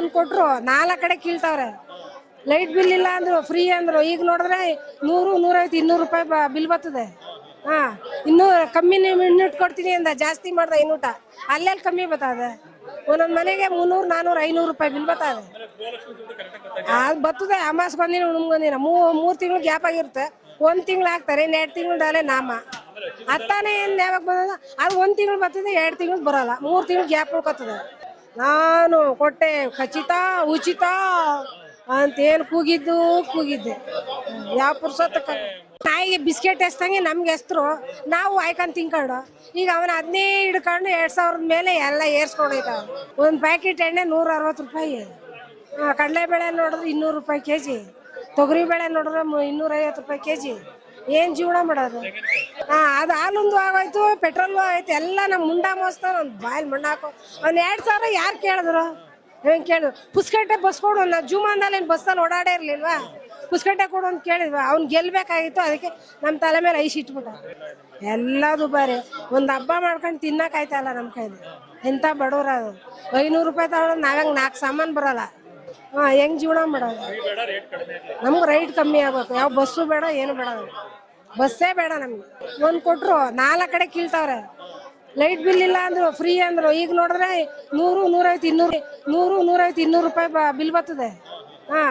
ಒಂದ್ ಕೊಟ್ರು, ನಾಲ್ಕು ಕಡೆ ಕೀಳ್ತಾವ್ರೆ. ಲೈಟ್ ಬಿಲ್ ಇಲ್ಲ ಅಂದ್ರು ಫ್ರೀ ಅಂದ್ರು. ಈಗ ನೋಡಿದ್ರೆ ನೂರು, ನೂರೈವತ್ತು, ಇನ್ನೂರು ರೂಪಾಯಿ ಬಿಲ್ ಬರ್ತದೆ. ಹಾ, ಇನ್ನೂ ಕಮ್ಮಿ ಇನ್ನೂಟ್ ಕೊಡ್ತೀನಿ ಅಂದ, ಜಾಸ್ತಿ ಮಾಡ್ದ ಇನ್ನೂಟ. ಅಲ್ಲೆಲ್ಲಿ ಕಮ್ಮಿ ಬರ್ತದೆ. ಒಂದೊಂದು ಮನೆಗೆ ಮುನ್ನೂರು, ನಾನೂರು, ಐನೂರು ರೂಪಾಯಿ ಬಿಲ್ ಬರ್ತದೆ. ಅದು ಬರ್ತದೆ, ಅಮಾಸ್ ಬಂದಿನ ಮೂ ಮೂರು ತಿಂಗಳು ಗ್ಯಾಪ್ ಆಗಿರುತ್ತೆ. ಒಂದು ತಿಂಗಳು ಹಾಕ್ತಾರೆ ಇನ್ನು ಎರಡು ಅಲ್ಲೇ ನಾಮ. ಅತ್ತಾನೆ ಏನು ಯಾವಾಗ ಬಂದದ? ಅದು ಒಂದು ತಿಂಗಳು ಬರ್ತದೆ, ಎರಡು ತಿಂಗಳು ಬರಲ್ಲ. ಮೂರು ತಿಂಗಳು ಗ್ಯಾಪ್ ಉಳ್ಕೊತದೆ. ನಾನು ಕೊಟ್ಟೆ, ಖಚಿತ, ಉಚಿತ ಅಂತ ಏನು ಕೂಗಿದ್ದು, ಕೂಗಿದ್ದೆ. ಯಾವ ಪುರ್ಸೊತ್ತ ನಾಯಿಗೆ ಬಿಸ್ಕೆಟ್ ಎಸ್ತಂಗೆ ನಮ್ಗೆ ಎಸ್ತರು ನಾವು ಆಯ್ಕೊಂಡು ತಿನ್ಕೊಂಡು ಈಗ ಅವನ ಅದನ್ನೇ ಹಿಡ್ಕೊಂಡು ಎರಡು ಸಾವಿರದ ಮೇಲೆ ಎಲ್ಲ ಏರ್ಸ್ಕೊಂಡೋಯ್ತಾವ ಒಂದು ಪ್ಯಾಕೆಟ್ ಎಣ್ಣೆ ನೂರ ಅರವತ್ತು ರೂಪಾಯಿ ಕಡಲೆಬೇಳೆ ನೋಡಿದ್ರೆ ಇನ್ನೂರು ರೂಪಾಯಿ ಕೆ ಜಿ ತೊಗರಿ ಬೇಳೆ ನೋಡಿದ್ರೆ ಇನ್ನೂರೈವತ್ತು ರೂಪಾಯಿ ಕೆ ಜಿ ಏನು ಜೀವನ ಮಾಡೋದು? ಹಾಂ, ಅದು ಹಾಲೊಂದು ಆಗೋಯ್ತು ಪೆಟ್ರೋಲ್ ಆಯ್ತು ಎಲ್ಲ ನಮ್ಮ ಮುಂಡ ಮೋಸ್ತ ಒಂದು ಬಾಯಲ್ ಮಣ್ಣು ಹಾಕೋ. ಅವ್ನು ಎರಡು ಸಾವಿರ ಯಾರು ಕೇಳಿದ್ರು? ಹೆಂಗೆ ಕೇಳಿದ್ರು? ಪುಸ್ಕಟ್ಟೆ ಬಸ್ ಕೊಡು ನಾ ಜೂಮಾನ್ದಲ್ಲಿ ಏನು ಬಸ್ಸಲ್ಲಿ ಓಡಾಡೇ ಇರ್ಲಿಲ್ವಾ? ಪುಸ್ಕಟ್ಟೆ ಕೊಡು ಅಂತ ಕೇಳಿದ್ವ ಅವ್ನ್ ಗೆಲ್ಬೇಕಾಗಿತ್ತು, ಅದಕ್ಕೆ ನಮ್ಮ ತಲೆ ಮೇಲೆ ಐಸ್ ಇಟ್ಬಿಟ್ಟ. ಎಲ್ಲದು ದುಬಾರಿ ಒಂದ್ ಹಬ್ಬ ಮಾಡ್ಕೊಂಡು ತಿನ್ನಕ್ಕಾಯ್ತಲ್ಲ ನಮ್ಮ ಕೈಲಿ? ಎಂತ ಬಡವ್ರ ಅದು. ಐನೂರು ರೂಪಾಯಿ ತಗೊಳ್ಳೋದು ನಾವ್ಯಾಂಗ ನಾಲ್ಕು ಸಾಮಾನು ಬರಲ್ಲ? ಹಾಂ ಹೆಂಗ್ ಜೀವನ ಮಾಡೋದು ನಮ್ಗೆ ರೈಟ್ ಕಮ್ಮಿ ಆಗ್ಬೇಕು. ಯಾವ ಬಸ್ಸು ಬೇಡ ಏನು ಬೇಡ ಬಸ್ಸೇ ಬೇಡ ನಮ್ಗೆ. ಒಂದ್ ಕೊಟ್ರು ನಾಲ್ಕ ಕಡೆ ಕೀಳ್ತಾವ್ರೆ. ಲೈಟ್ ಬಿಲ್ ಇಲ್ಲ ಅಂದ್ರು ಫ್ರೀ ಅಂದ್ರು. ಈಗ ನೋಡಿದ್ರೆ ನೂರು ನೂರೈವತ್ತು ಇನ್ನೂರು ನೂರು ನೂರೈವತ್ತು ಇನ್ನೂರು ರೂಪಾಯಿ ಬಿಲ್ ಬರ್ತದೆ. ಹಾ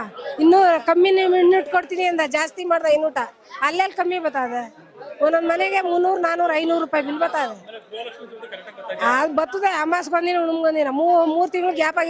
ಇನ್ನೂ ಕಮ್ಮಿ ಯೂನಿಟ್ ಕೊಡ್ತೀನಿ ಅಂದ ಜಾಸ್ತಿ ಮಾಡ್ದ ಇನ್ನೂಟ. ಅಲ್ಲೆಲ್ಲಿ ಕಮ್ಮಿ ಬರ್ತದೆ. ಒಂದೊಂದ್ ಮನೆಗೆ ಮುನ್ನೂರು ನಾನೂರು ಐನೂರು ರೂಪಾಯಿ ಬಿಲ್ ಬರ್ತದೆ. ಅದು ಬರ್ತದೆ ಅಮಾಸ್ ಬಂದಿನ ಮೂರ್ ತಿಂಗಳು ಗ್ಯಾಪ್ ಆಗಿ